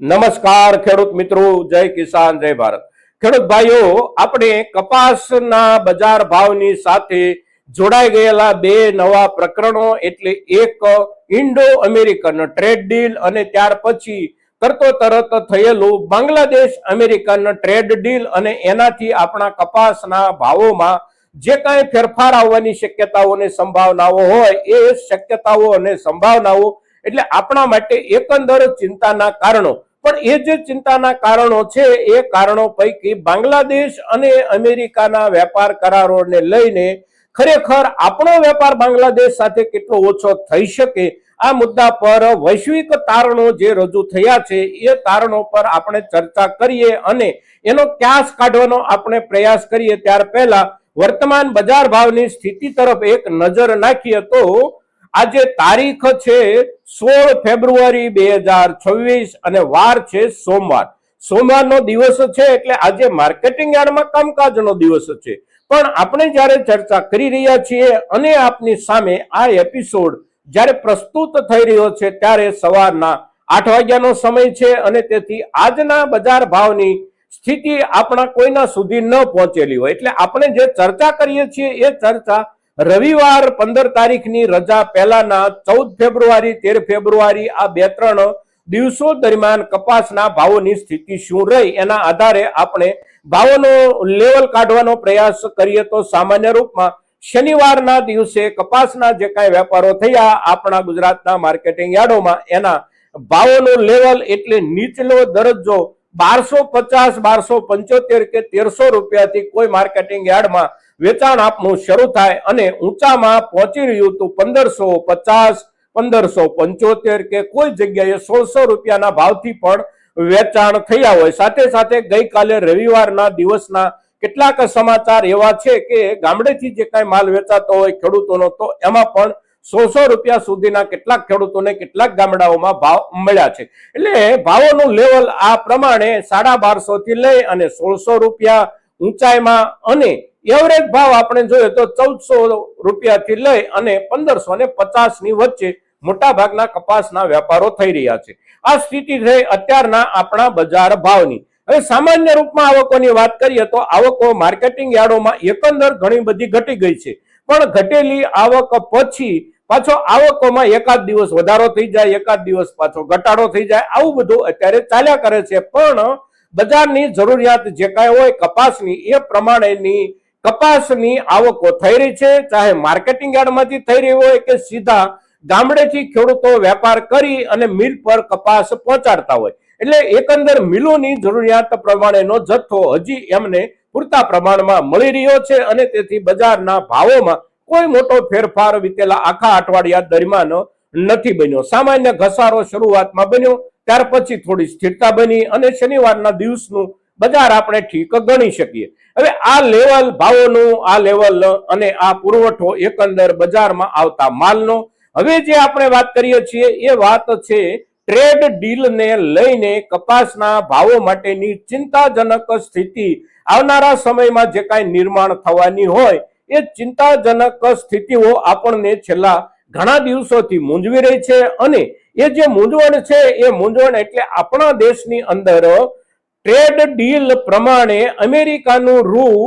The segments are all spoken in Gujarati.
નમસ્કાર ખેડૂત મિત્રો, જય કિસાન, જય ભારત. ખેડૂત ભાઈઓ, આપણે કપાસના બજાર ભાવની સાથે જોડાઈ ગયેલા બે નવા પ્રકરણો, એટલે એક ઇન્ડો અમેરિકન ટ્રેડ ડીલ અને ત્યાર પછી તરતો તરત થયેલું બાંગ્લાદેશ અમેરિકન ટ્રેડ ડીલ અને એનાથી આપણા કપાસના ભાવોમાં જે કાંઈ ફેરફાર આવવાની શક્યતાઓ અને સંભાવનાઓ હોય, એ શક્યતાઓ અને સંભાવનાઓ, એટલે આપણા માટે એકંદર ચિંતાના કારણો. પણ એ જે ચિંતાના કારણો છે, એ કારણો પૈકી બાંગ્લાદેશ અને અમેરિકાના વેપાર કરારોને લઈને ખરેખર આપણો વેપાર બાંગ્લાદેશ સાથે કેટલો ઓછો થઈ શકે, આ મુદ્દા પર વૈશ્વિક તારણો જે રજૂ થયા છે, એ તારણો પર આપણે ચર્ચા કરીએ અને એનો ક્યાસ કાઢવાનો આપણે પ્રયાસ કરીએ. ત્યાર પહેલા વર્તમાન બજાર ભાવની સ્થિતિ તરફ એક નજર નાખીએ તો આજે તારીખ છે સોળ ફેબ્રુઆરી બે હજાર છવ્વીસ અને વાર છે સોમવાર. સોમવારનો દિવસ છે એટલે આજે માર્કેટિંગ યાર્ડમાં કામકાજનો દિવસ છે. પણ આપણે જ્યારે ચર્ચા કરી રહ્યા છીએ અને આપની સામે આ એપિસોડ જ્યારે પ્રસ્તુત થઈ રહ્યો છે ત્યારે સવારના આઠ વાગ્યાનો સમય છે અને તેથી આજના બજાર ભાવની સ્થિતિ આપણા કોઈના સુધી ન પહોંચેલી હોય. એટલે આપણે જે ચર્ચા કરીએ છીએ એ ચર્ચા રવિવાર પંદર તારીખની રજા પહેલાના ચૌદ ફેબ્રુઆરી, તેર ફેબ્રુઆરી આ બે ત્રણ દિવસો દરમિયાન કપાસના ભાવોની સ્થિતિ શું રહી એના આધારે આપણે ભાવોનો લેવલ કાઢવાનો પ્રયાસ કરીએ તો સામાન્ય રૂપમાં શનિવારના દિવસે કપાસના જે કાંઈ વેપારો થયા આપણા ગુજરાતના માર્કેટિંગ યાર્ડોમાં, એના ભાવોનો લેવલ એટલે નીચલો દરજ્જો બારસો પચાસ, બારસો પંચોતેર કે તેરસો રૂપિયાથી કોઈ માર્કેટિંગ યાર્ડમાં વેચાણ આપનું શરૂ થાય અને ઊંચામાં પહોંચી રહ્યું હતું પંદરસો પચાસ, પંદરસો પંચોતેર કે કોઈ જગ્યાએ સોળસો રૂપિયાના ભાવથી પણ વેચાણ થયા હોય. સાથે સાથે ગઈકાલે રવિવારના દિવસના કેટલાક સમાચાર એવા છે કે ગામડેથી જે કાંઈ માલ વેચાતો હોય ખેડૂતોનો, તો એમાં પણ સોળસો રૂપિયા સુધીના કેટલાક ખેડૂતોને કેટલાક ગામડાઓમાં ભાવ મળ્યા છે. એટલે ભાવોનું લેવલ આ પ્રમાણે સાડા બારસો થી લઈ અને સોળસો રૂપિયા ઊંચાઈમાં અને એવરેજ ભાવ આપણે જોઈએ તો ચૌદસો રૂપિયાથી લઈ અને પંદરસો ને પચાસની વચ્ચે મોટા ભાગના કપાસના વેપારો થઈ રહ્યા છે. આ સ્થિતિ થઈ અત્યારના આપણા બજાર ભાવની. હવે સામાન્ય રૂપમાં આવકોની વાત કરીએ તો આવકો માર્કેટિંગ યાર્ડોમાં એકંદર ઘણી બધી ઘટી ગઈ છે. પણ ઘટેલી આવક પછી પાછો આવકોમાં એકાદ દિવસ વધારો થઈ જાય, એકાદ દિવસ પાછો ઘટાડો થઈ જાય, આવું બધું અત્યારે ચાલ્યા કરે છે. પણ બજારની જરૂરિયાત જે કાંઈ હોય કપાસની એ પ્રમાણેની કપાસની આવકો થઈ રહી છે. ચાહે માર્કેટિંગ યાર્ડમાંથી થઈ રહી હોય કે સીધા ગામડેથી ખેડૂતો વેપાર કરી અને મિલ પર કપાસ પહોંચાડતા હોય. એટલે એકંદર મિલોની જરૂરિયાત પ્રમાણેનો જથ્થો હજી એમને પૂરતા પ્રમાણમાં મળી રહ્યો છે અને તેથી બજારના ભાવોમાં કોઈ મોટો ફેરફાર વિતેલા આખા અઠવાડિયા દરમિયાન નથી બન્યો. સામાન્ય ઘસારો શરૂઆતમાં બન્યો, ત્યાર પછી થોડી સ્થિરતા બની અને શનિવારના દિવસનું બજાર આપણે ઠીક ગણી શકીએ. હવે આ લેવલ ભાવોનું, આ લેવલ અને આ પુરવઠો એકંદર બજારમાં આવતા માલનો, હવે જે આપણે વાત કરીએ છીએ, એ વાત છે ટ્રેડ ડીલને લઈને કપાસના ભાવો માટેની ચિંતાજનક સ્થિતિ. આવનારા સમયમાં જે કાંઈ નિર્માણ થવાની હોય, એ ચિંતાજનક સ્થિતિઓ આપણને છેલ્લા ઘણા દિવસોથી મૂંઝવી રહી છે અને એ જે મૂંઝવણ છે, એ મૂંઝવણ એટલે આપણા દેશની અંદર ટ્રેડ ડીલ પ્રમાણે અમેરિકાનું રૂ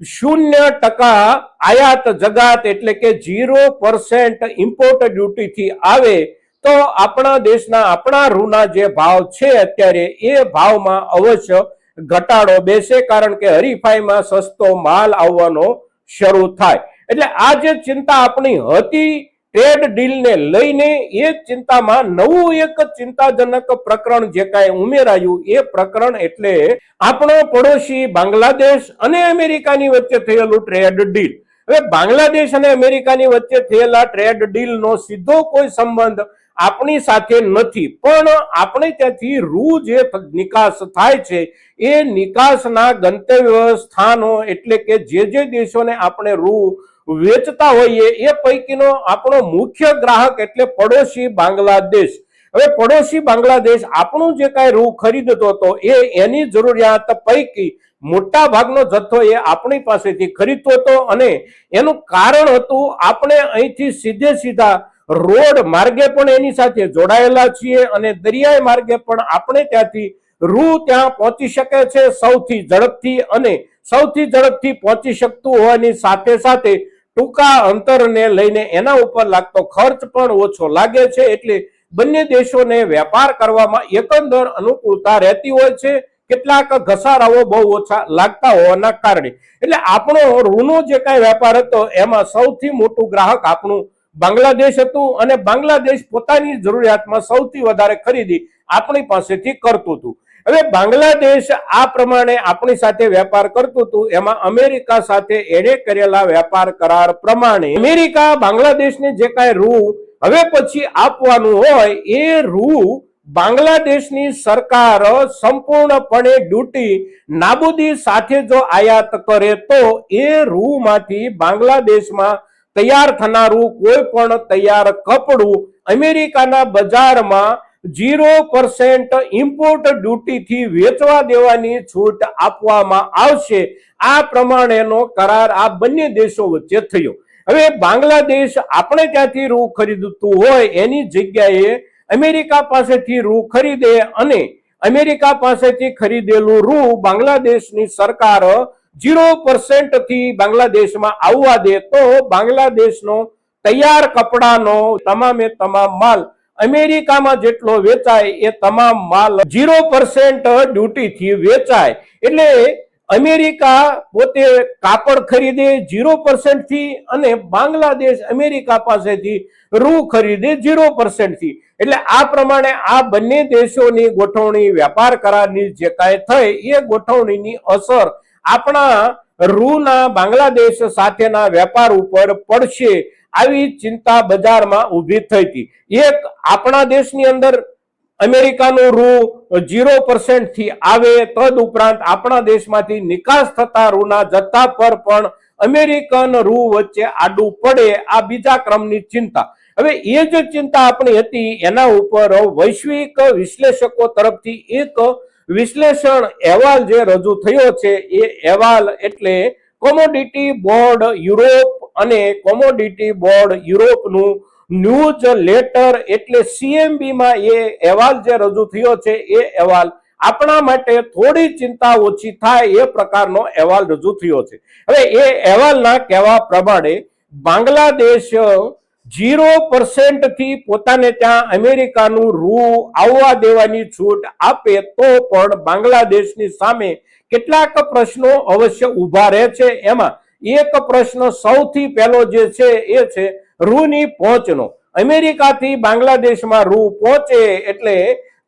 શૂન્ય ટકા આયાત જગાત એટલે કે ઝીરો પરસેન્ટ ઇમ્પોર્ટ ડ્યુટીથી આવે તો આપણા દેશના આપણા રૂના જે ભાવ છે અત્યારે એ ભાવમાં અવશ્ય ઘટાડો બેસે કારણ કે હરીફાઈમાં સસ્તો માલ આવવાનો શરૂ થાય. એટલે આ જે ચિંતા આપણી હતી ટ્રેડ ડીલને લઈને એ ચિંતામાં નવું એક ચિંતાજનક પ્રકરણ જે કાંઈ ઉમેરાયું, એ પ્રકરણ એટલે આપણો પડોશી બાંગ્લાદેશ અને અમેરિકાની વચ્ચે થયેલું ટ્રેડ ડીલ હવે બાંગ્લાદેશ અને અમેરિકાની વચ્ચે થયેલા ટ્રેડ ડીલનો સીધો કોઈ સંબંધ આપણી સાથે નથી. પણ આપણે ત્યાંથી રૂ જે નિકાસ થાય છે, એ નિકાસના ગંતવ્ય સ્થાનો એટલે કે જે જે દેશોને આપણે રૂ વેચતા હોઈએ એ પૈકીનો આપણો મુખ્ય ગ્રાહક એટલે પડોશી બાંગ્લાદેશ. હવે પડોશી બાંગ્લાદેશ આપણું જે કાંઈ રૂ ખરીદતો હતો એ એની જરૂરિયાત પૈકી મોટા ભાગનો જથ્થો એ આપણી પાસેથી ખરીદતો હતો અને એનું કારણ હતું આપણે અહીંથી સીધે સીધા રોડ માર્ગે પણ એની સાથે જોડાયેલા છીએ અને દરિયાઈ માર્ગે પણ આપણે ત્યાંથી રૂ ત્યાં પહોંચી શકે છે સૌથી ઝડપથી અને સૌથી ઝડપથી પહોંચી શકતું હોવાની સાથે સાથે ટૂંકા અંતરને લઈને એના ઉપર લાગતો ખર્ચ પણ ઓછો લાગે છે એટલે બંને દેશોને વેપાર કરવામાં એકંદર અનુકૂળતા રહેતી હોય છે. કેટલાક ઘસારાઓ બહુ ઓછા લાગતા હોવાના કારણે. એટલે આપણો ઋણો જે કાંઈ વેપાર હતો, એમાં સૌથી મોટું ગ્રાહક આપણું બાંગ્લાદેશ હતું અને બાંગ્લાદેશ પોતાની જરૂરિયાતમાં સૌથી વધારે ખરીદી આપણી પાસેથી કરતું હતું. હવે બાંગ્લાદેશ આ પ્રમાણે આપણી સાથે વેપાર કરતું હતું. એમાં અમેરિકા સાથે એણે કરેલા વેપાર કરાર પ્રમાણે અમેરિકા બાંગ્લાદેશને જે કાંઈ રૂ હવે પછી આપવાનું હોય એ રૂ બાંગ્લાદેશની સરકાર સંપૂર્ણપણે ડ્યુટી નાબૂદી સાથે જો આયાત કરે તો એ રૂમાંથી બાંગ્લાદેશમાં તૈયાર થનારું કોઈ પણ તૈયાર કપડું અમેરિકાના બજારમાં ઝીરો પર્સેન્ટ ઇમ્પોર્ટ ડ્યુટીથી વેચવા દેવાની છૂટ આપવામાં આવશે. આ પ્રમાણેનો કરાર આ બંને દેશો વચ્ચે થયો. હવે બાંગ્લાદેશ આપણે ત્યાંથી રૂ ખરીદતું હોય એની જગ્યાએ અમેરિકા પાસેથી રૂ ખરીદે અને અમેરિકા પાસેથી ખરીદેલું રૂ બાંગ્લાદેશની સરકાર ઝીરો પરસેન્ટથી બાંગ્લાદેશમાં આવવા દે તો બાંગ્લાદેશનો તૈયાર કપડાનો તમામે તમામ માલ અમેરિકામાં જેટલો વેચાય એ તમામ માલ ઝીરો પર્સેન્ટ ડ્યુટીથી વેચાય. એટલે અમેરિકા પોતે કાપડ ખરીદે ઝીરો પર્સેન્ટથી અને બાંગ્લાદેશ અમેરિકા પાસેથી રૂ ખરીદે ઝીરો પર્સેન્ટથી એટલે આ પ્રમાણે આ બંને દેશોની ગોઠવણી વેપાર કરારની જે કાંઈ થઈ એ ગોઠવણીની અસર આપણા રૂના બાંગ્લાદેશ સાથેના વેપાર ઉપર પડશે. આવી ચિંતા બજારમાં ઊભી થઈ હતી એક આપણા દેશની અંદર અમેરિકાનું રૂ ઝીરો થી આવે તદ ઉપરાંત આપણા દેશમાંથી નિકાસ થતા રૂના જથ્થા પર પણ અમેરિકન રૂ વચ્ચે આડું પડે આ બીજા ક્રમની ચિંતા. હવે એ જે ચિંતા આપણી હતી એના ઉપર વૈશ્વિક વિશ્લેષકો તરફથી એક વિશ્લેષણ અહેવાલ જે રજૂ થયો છે એ અહેવાલ એટલે કોમોડિટી બોર્ડ યુરોપ અને કોમોડિટી બોર્ડ યુરોપનું ન્યૂઝ લેટર એટલે સીએમબીમાં એ અહેવાલ જે રજૂ થયો છે, એ અહેવાલ આપણા માટે થોડી ચિંતા ઓછી થાય એ પ્રકારનો અહેવાલ રજૂ થયો છે. હવે એ અહેવાલના કહેવા પ્રમાણે બાંગ્લાદેશ ઝીરો પર્સન્ટથી પોતાને ત્યાં અમેરિકાનું રૂ આવવા દેવાની છૂટ આપે તો પણ બાંગ્લાદેશની સામે કેટલાક પ્રશ્નો અવશ્ય ઊભા રહે છે. એમાં એક પ્રશ્ન સૌથી પહેલો જે છે એ છે, રૂની પહોંચનો. અમેરિકાથી બાંગ્લાદેશમાં રૂ પહોંચે એટલે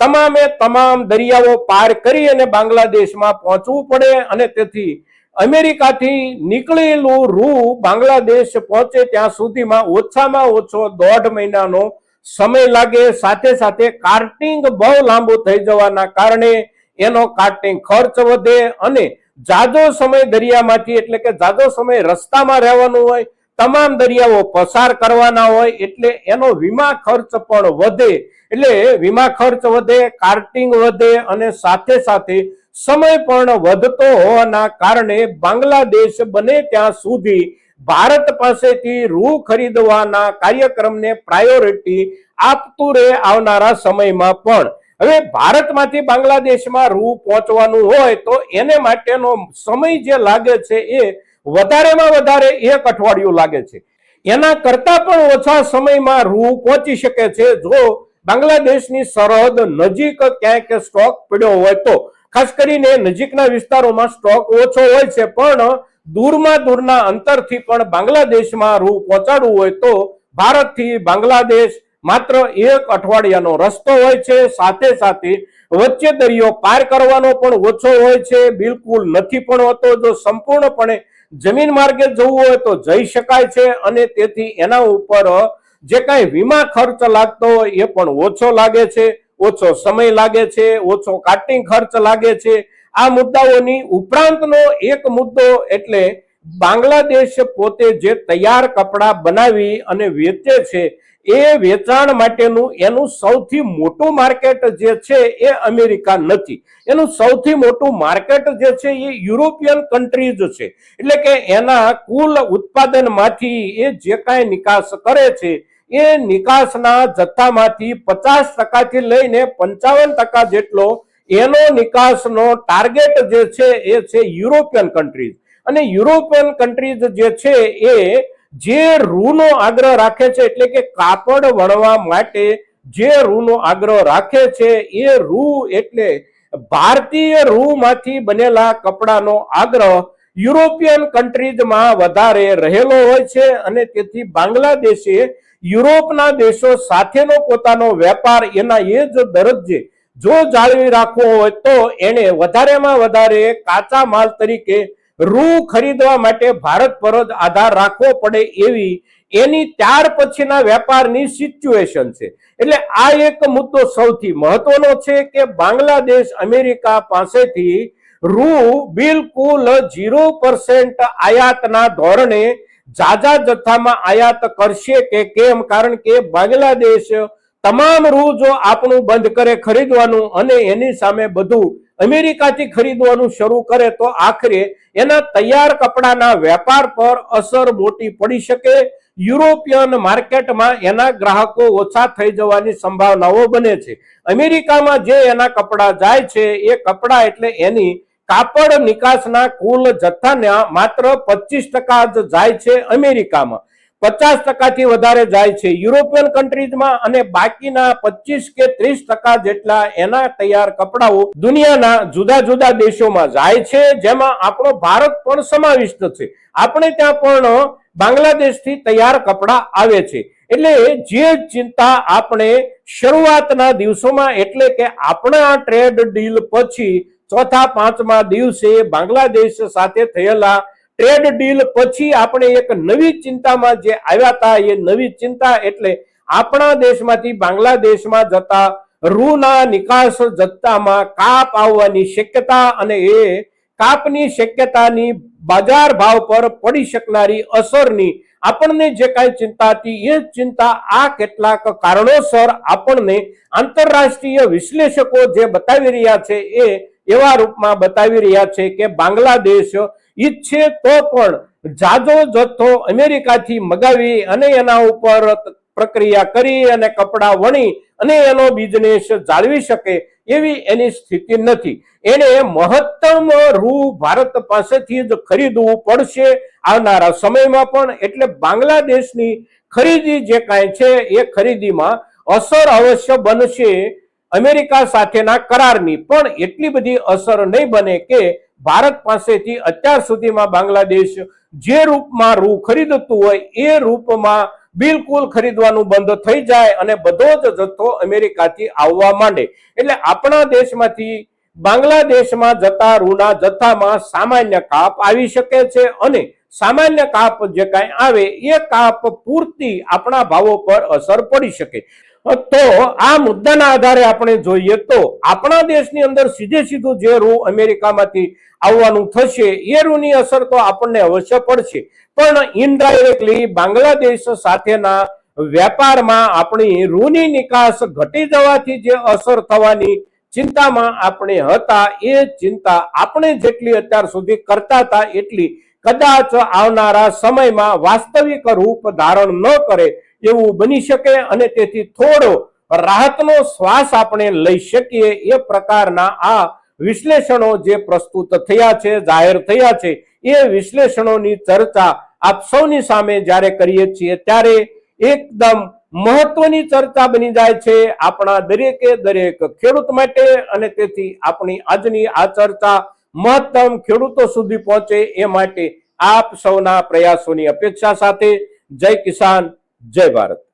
તમામે તમામ દરિયાઓ પાર કરી અને બાંગ્લાદેશમાં પહોંચવું પડે અને તેથી અમેરિકાથી નીકળેલું રૂ બાંગ્લાદેશ પહોંચે ત્યાં સુધીમાં ઓછામાં ઓછો દોઢ મહિનાનો સમય લાગે. સાથે સાથે કાર્ટિંગ બહુ લાંબુ થઈ જવાના કારણે એનો કાર્ટિંગ ખર્ચ વધે અને જાજો સમય દરિયામાંથી એટલે કે જાજો સમય રસ્તામાં રહેવાનું હોય, તમામ દરિયાઓ પસાર કરવાના હોય, એટલે એનો વીમા ખર્ચ પણ વધે. એટલે વીમા ખર્ચ વધે, કાર્ટિંગ વધે અને સાથે સાથે સમય પણ વધતો હોવાના કારણે બાંગ્લાદેશ બને ત્યાં સુધી ભારત પાસેથી રૂ ખરીદવાના કાર્યક્રમને પ્રાયોરિટી આપતું રહે આવનારા સમયમાં પણ. હવે ભારતમાંથી બાંગ્લાદેશમાં રૂ પહોંચવાનું હોય તો એને માટેનો સમય જે લાગે છે એ વધારેમાં વધારે એક અઠવાડિયું લાગે છે. એના કરતા પણ ઓછા સમયમાં રૂ પહોંચી શકે છે. જો બાંગ્લાદેશની સરહદ નજીક ક્યાંક સ્ટોક પડ્યો હોય તો, ખાસ કરીને નજીકના વિસ્તારોમાં સ્ટોક ઓછો હોય છે, પણ દૂરમાં દૂરના અંતરથી પણ બાંગ્લાદેશમાં રૂ પહોંચાડવું હોય તો ભારતથી બાંગ્લાદેશ માત્ર એક અઠવાડિયાનો રસ્તો હોય છે, સાથે સાથે વચ્ચે દરિયો પાર કરવાનો પણ ઓછો હોય છે. બિલકુલ નથી પણ હોતો. જો સંપૂર્ણપણે જમીન માર્ગે જવું હોય તો જઈ શકાય છે અને તેથી એના ઉપર જે કાંઈ વીમા ખર્ચ લાગતો હોય એ પણ ઓછો લાગે છે, ઓછો સમય લાગે છે, ઓછો કાટિંગ ખર્ચ લાગે છે. આ મુદ્દાઓની ઉપરાંતનો એક મુદ્દો એટલે બાંગ્લાદેશ પોતે જે તૈયાર કપડાં બનાવી અને વેચે છે એ વેચાણ માટેનું એનું સૌથી મોટું માર્કેટ જે છે એ અમેરિકા નથી. એનું સૌથી મોટું માર્કેટ જે છે એ યુરોપિયન કન્ટ્રીઝ છે. એટલે કે એના કુલ ઉત્પાદનમાંથી એ જે કાંઈ નિકાસ કરે છે, એ નિકાસના જથ્થામાંથી પચાસ ટકાથી લઈને પંચાવન ટકા જેટલો એનો નિકાસનો ટાર્ગેટ જે છે એ છે યુરોપિયન કન્ટ્રીઝ અને યુરોપિયન કન્ટ્રીઝ જે છે એ જે રૂનો આગ્રહ રાખે છે, એટલે કે કાપડ વણવા માટે જે રૂનો આગ્રહ રાખે છે, એ રૂ એટલે ભારતીય રૂમાંથી બનેલા કપડાનો આગ્રહ યુરોપિયન કન્ટ્રીઝમાં વધારે રહેલો હોય છે અને તેથી બાંગ્લાદેશે યુરોપના દેશો સાથેનો પોતાનો વેપાર એના એ જ દરજ્જે જો જાળવી રાખવો હોય તો એને વધારેમાં વધારે કાચા માલ તરીકે રૂ ખરીદવા માટે ભારત પર જ આધાર રાખવો પડે એવી એની ત્યાર પછીના વેપારની સિચ્યુએશન છે. એટલે આ એક મુદ્દો સૌથી મહત્વનો છે કે બાંગ્લાદેશ અમેરિકા પાસેથી રૂ બિલકુલ ઝીરો પરસેન્ટ આયાતના ધોરણે જાજા જથ્થામાં આયાત કરશે કે કેમ? કારણ કે બાંગ્લાદેશ તમામ રૂ જો આપણું બંધ કરે ખરીદવાનું અને એની સામે બધું અમેરિકાથી ખરીદવાનું શરૂ કરે તો આખરે એના તૈયાર કપડાના વેપાર પર અસર મોટી પડી શકે. યુરોપિયન માર્કેટમાં એના ગ્રાહકો ઓછા થઈ જવાની સંભાવનાઓ બને છે. અમેરિકામાં જે એના કપડાં જાય છે, એ કપડાં એટલે એની કાપડ નિકાસના કુલ જથ્થાના માત્ર પચીસ ટકા જ જાય છે અમેરિકામાં. પચાસ ટકાથી વધારે જાય છે. યુરોપિયન કન્ટ્રીઝમાં અને બાકીના પચીસ કે ત્રીસ ટકા જેટલા એના તૈયાર કપડાઓ દુનિયાના જુદા જુદા દેશોમાં જાય છે. જેમાં આપણો ભારત પણ સમાવિષ્ટ છે. આપણે ત્યાં પણ બાંગ્લાદેશથી તૈયાર કપડા આવે છે. એટલે જે ચિંતા આપણે શરૂઆતના દિવસોમાં એટલે કે આપણા ટ્રેડ ડીલ પછી ચોથા પાંચમા દિવસે બાંગ્લાદેશ સાથે થયેલા ટ્રેડ ડીલ પછી આપણે એક નવી ચિંતામાં જે આવ્યા હતા, એ નવી ચિંતા એટલે આપણા દેશમાંથી બાંગ્લાદેશમાં જતા રૂના નિકાસ જથ્થામાં કાપ આવવાની શક્યતા અને એ કાપની શક્યતાની બજાર ભાવ પર પડી શકનારી અસરની આપણને જે કાંઈ ચિંતા હતી, એ ચિંતા આ કેટલાક કારણોસર આપણને આંતરરાષ્ટ્રીય વિશ્લેષકો જે બતાવી રહ્યા છે, એ એવા રૂપમાં બતાવી રહ્યા છે કે બાંગ્લાદેશ ઈચ્છે તો પણ જાજો જથ્થો અમેરિકાથી મગાવી અને એના ઉપર પ્રક્રિયા કરી અને કપડાં વણી અને એનો બિઝનેસ જાળવી શકે એવી એની સ્થિતિ નથી. એને મહત્તમ રૂ ભારત પાસેથી જ ખરીદવું પડશે આવનારા સમયમાં પણ, એટલે બાંગ્લાદેશની ખરીદી જે કાંઈ છે એ ખરીદીમાં અસર અવશ્ય બનશે અમેરિકા સાથેના કરારની. પણ એટલી બધી અસર નહીં બને કે ભારત પાસેથી અત્યાર સુધીમાં બાંગ્લાદેશ જે રૂપમાં રૂ ખરીદતું હોય એ રૂપમાં બિલકુલ ખરીદવાનું બંધ થઈ જાય અને બધો જ જથ્થો અમેરિકાથી આવવા માંડે. એટલે આપણા દેશમાંથી બાંગ્લાદેશમાં જતા રૂના જથ્થામાં સામાન્ય કાપ આવી શકે છે અને સામાન્ય કાપ જે કાંઈ આવે એ કાપ પૂરતી આપણા ભાવો પર અસર પડી શકે. તો આ મુદ્દાના આધારે આપણે જોઈએ તો આપણા દેશની અંદર સીધે સીધું જે રૂ અમેરિકામાંથી આવવાનું થશે, એ રૂની અસર તો આપણને અવશ્ય પડશે. પણ ઇનડાયરેક્ટલી બાંગ્લાદેશ સાથેના વેપારમાં આપણી રૂની નિકાસ ઘટી જવાથી જે અસર થવાની ચિંતામાં આપણે હતા, એ ચિંતા આપણે જેટલી અત્યાર સુધી કરતા હતા એટલી કદાચ આવનારા સમયમાં વાસ્તવિક રૂપ ધારણ ન કરે એવું બની શકે અને તેથી થોડો રાહતનો શ્વાસ આપણે લઈ શકીએ એ પ્રકારના આ વિશ્લેષણો જે પ્રસ્તુત થયા છે, જાહેર થયા છે, એ વિશ્લેષણોની ચર્ચા આપ સૌની સામે જ્યારે કરીએ છીએ ત્યારે એકદમ મહત્વની ચર્ચા બની જાય છે આપણા દરેકે દરેક ખેડૂત માટે અને તેથી આપણી આજની આ ચર્ચા મહત્તમ ખેડૂતો સુધી પહોંચે એ માટે આપ સૌના પ્રયાસોની અપેક્ષા સાથે જય કિસાન. જય ભારત.